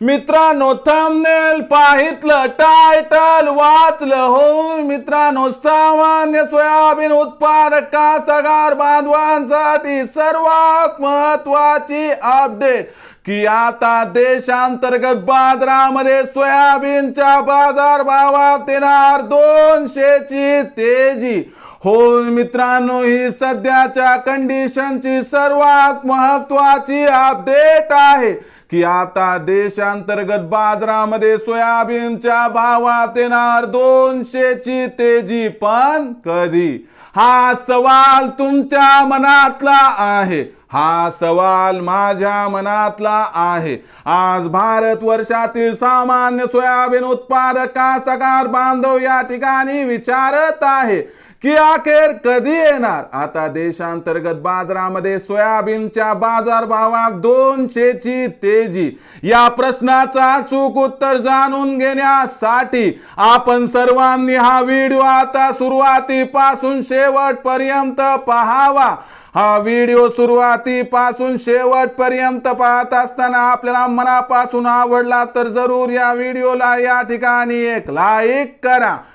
मित्रांनो thumbnail पाहितलं title वाचलं हो मित्रांनो सामान्य सोयाबीन उत्पादक कास्तकार बांधवांसाठी सर्वात महत्वाची अपडेट की आता देशांतर्गत बाजारामध्ये सोयाबीनच्या बाजार भावात येणार दोनशेची तेजी. हो मित्रांनो ही सध्याच्या कंडिशनची सर्वात महत्वाची अपडेट आहे की आता देशांतर्गत बाजारामध्ये सोयाबीनच्या भावात येणार दोनशेची तेजी पण कधी? हा सवाल तुमच्या मनातला आहे. हा सवाल माझ्या मनातला आहे. आज भारत वर्षातील सामान्य सोयाबीन उत्पादक कास्तकार बांधव या ठिकाणी विचारत आहे. की अखेर कधी येणार? आता देशांतर्गत बाजारामध्ये सोयाबीनच्या बाजार भावात दोनशेची तेजी. या प्रश्नाचा चूक उत्तर जाणून घेण्यासाठी आपण सर्वांनी हा व्हिडिओ आता सुरुवातीपासून शेवटपर्यंत पहावा. हा व्हिडिओ सुरुवातीपासून शेवटपर्यंत पाहत असताना आपल्याला मनापासून आवडला तर जरूर या व्हिडिओला या ठिकाणी एक लाईक करा.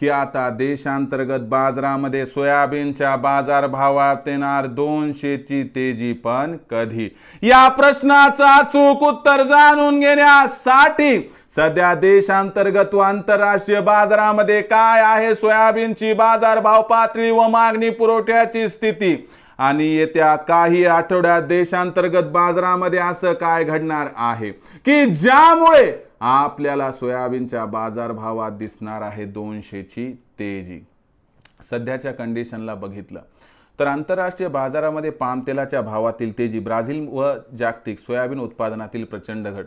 की आता देशांतर्गत बाजारामध्ये सोयाबीनच्या बाजार भावात येणार दोनशेची तेजी पण कधी? या प्रश्नाचा चूक उत्तर जाणून घेण्यासाठी सध्या देशांतर्गत व आंतरराष्ट्रीय बाजारामध्ये काय आहे? सोयाबीनची बाजारभाव पातळी व मागणी पुरवठ्याची स्थिती? आणि येत्या काही आठवड्यात देशांतर्गत बाजारामध्ये असं काय घडणार आहे? की ज्यामुळे आपल्याला सोयाबीनच्या बाजारभावात दिसणार आहे दोनशेची तेजी? सध्याच्या कंडिशनला बघितलं तर आंतरराष्ट्रीय बाजारामध्ये पामतेलाच्या भावातील तेजी ब्राझील व जागतिक सोयाबीन उत्पादनातील प्रचंड घट.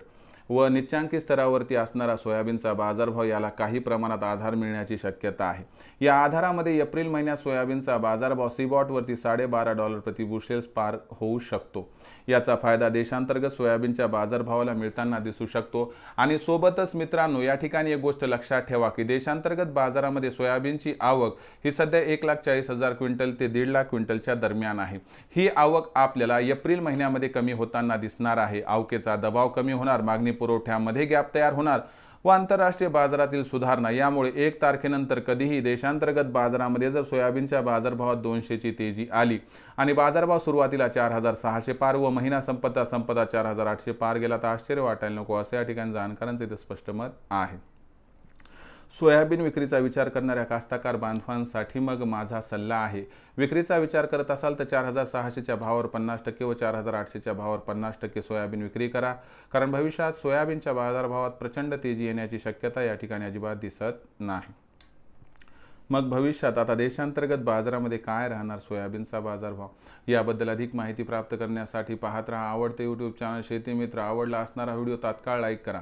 व निच्चांकी स्तरावरती असणारा सोयाबीनचा बाजारभाव याला काही प्रमाणात आधार मिळण्याची शक्यता आहे. या आधारामध्ये एप्रिल महिन्यात सोयाबीनचा बाजारभाव सीबॉटवरती साडेबारा डॉलर प्रति बुशेल्स पार होऊ शकतो. याचा फायदा देशांतर्गत सोयाबीनच्या बाजारभावाला मिळताना दिसू शकतो. आणि सोबतच मित्रांनो या ठिकाणी एक गोष्ट लक्षात ठेवा की देशांतर्गत बाजारामध्ये सोयाबीनची आवक ही सध्या एक लाख चाळीस हजार क्विंटल ते दीड लाख क्विंटलच्या दरम्यान आहे. ही आवक आपल्याला एप्रिल महिन्यामध्ये कमी होताना दिसणार आहे. आवकेचा दबाव कमी होणार मागणी पुरवठ्यामध्ये गॅप तयार होणार व आंतरराष्ट्रीय बाजारातील सुधारणा. यामुळे एक तारखेनंतर कधीही देशांतर्गत बाजारामध्ये जर सोयाबीनच्या बाजारभावात दोनशेची तेजी आली आणि बाजारभाव सुरुवातीला चार हजार सहाशे पार व महिना संपता संपता चार हजार आठशे पार गेला तर आश्चर्य वाटायला नको असं या ठिकाणी जाणकारांचे ते स्पष्ट मत आहे. सोयाबीन विक्रीचा विचार करणाऱ्या कास्ताकार बांधवांसाठी मग माझा सल्ला आहे. विक्रीचा विचार करत असाल तर चार हजार सहाशेच्या भावावर पन्नास टक्के व चार हजार आठशेच्या भावावर पन्नास टक्के सोयाबीन विक्री करा. कारण भविष्यात सोयाबीनच्या बाजारभावात प्रचंड तेजी येण्याची शक्यता या ठिकाणी अजिबात दिसत नाही. मग भविष्यात आता देशांतर्गत बाजारामध्ये काय राहणार सोयाबीनचा बाजारभाव याबद्दल अधिक माहिती प्राप्त करण्यासाठी पाहत राहा. आवडते यूट्यूब चॅनल शेती मित्र आवडला असणारा व्हिडिओ तात्काळ लाईक करा.